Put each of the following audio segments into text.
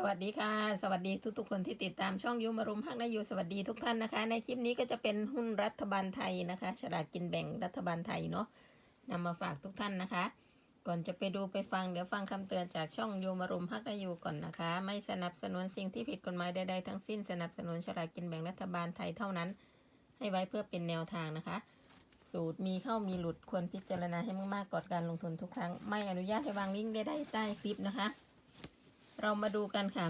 สวัสดีค่ะ สวัสดีทุกๆคนที่ติดตามช่องยุมารุมพักนายูสวัสดีทุกท่านนะคะ ในคลิปนี้ก็จะเป็นหุ้นรัฐบาลไทยนะคะฉลากกินแบ่งรัฐบาลไทยเนาะนำมาฝากทุกท่านนะคะ ก่อนจะไปดูไปฟังเดี๋ยวฟังคำเตือนจากช่องยูมารุมพักนายูก่อนนะคะ ไม่สนับสนุนสิ่งที่ผิดกฎหมายใดๆทั้งสิ้นสนับสนุนฉลากกินแบ่งรัฐบาลไทยเท่านั้น ให้ไว้เพื่อเป็นแนวทางนะคะ สูตรมีเข้ามีหลุดควรพิจารณาให้มากๆก่อนการลงทุนทุกครั้ง ไม่อนุญาตให้วางลิงก์ใดๆใต้คลิปนะคะ เรามาดูกันค่ะ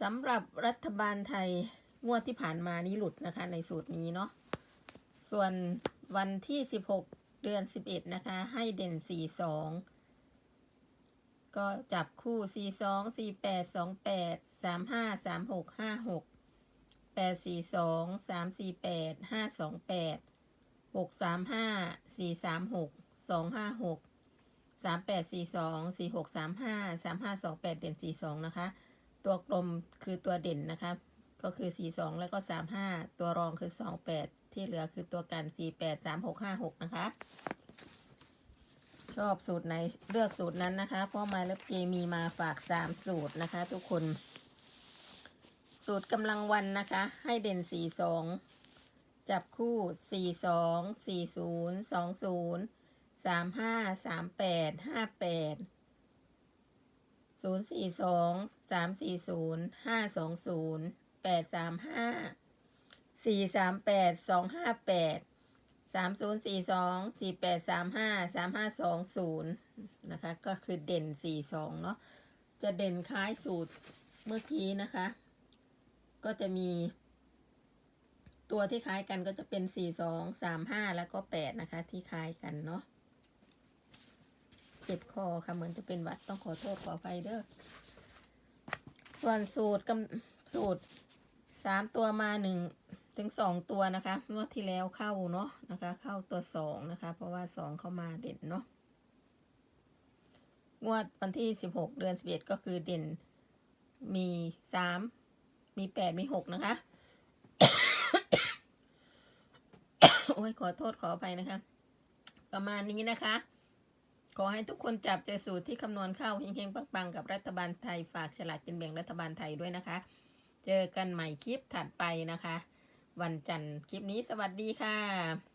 สำหรับรัฐบาลไทยงวดที่ผ่านมานี้หลุดนะคะ ในสูตรนี้เนาะส่วนวันที่ 16 เดือน 11 นะคะ ให้เด่น 42 ก็จับคู่ 42 48 28 35 36 56 842 348 528 635 436 256 3842 4635 3528เด่น42นะคะ ตัวกลมคือตัวเด่นนะคะ ก็คือ42แล้วก็35ตัวรองคือ28ที่เหลือคือตัวกัน48 36 56นะคะ ชอบสูตรไหนเลือกสูตรนั้นนะคะ เพราะมาเล็บเจมีมาฝาก3สูตรนะคะ ทุกคน สูตรกำลังวันนะคะ ให้เด่น42จับคู่42 40 20 35 38 58ศูนย์ สามห้าสามแปดห้าแปดศูนย์สี่สองสามสี่ศูนย์ห้าสองศูนย์แปดสามห้าสี่สามแปดสองห้าแปดสามศูนย์สี่สองสี่แปดสามห้าสามห้าสองศูนย์นะคะ ก็คือเด่นสี่สองเนาะจะเด่นคล้ายสูตรเมื่อกี้นะคะ ก็จะมี ตัวที่คล้ายกันก็จะเป็นสี่สองสามห้าแล้วก็แปดนะคะ ที่คล้ายกันเนาะ เจ็บคอค่ะ เหมือนจะเป็นหวัดต้องขอโทษขออภัยเด้อ ส่วนสูตรกำสูตรสามตัวมาหนึ่งถึงสองตัวนะคะงวดที่แล้วเข้าเนาะนะคะ เข้าตัวสองนะคะ เพราะว่าสองเข้ามาเด่นเนาะงวดวันที่สิบหกเดือนสิบเอ็ดก็คือเด่นมีสามมีแปดมีหกนะคะ โอ้ยขอโทษขออภัยนะคะ ประมาณนี้นะคะ ขอให้ทุกคนจับเจอสูตรที่คำนวณเข้าเฮงๆปังๆ กับรัฐบาลไทยฝากฉลากกินแบ่งรัฐบาลไทยด้วยนะคะ เจอกันใหม่คลิปถัดไปนะคะ วันจันทร์คลิปนี้สวัสดีค่ะ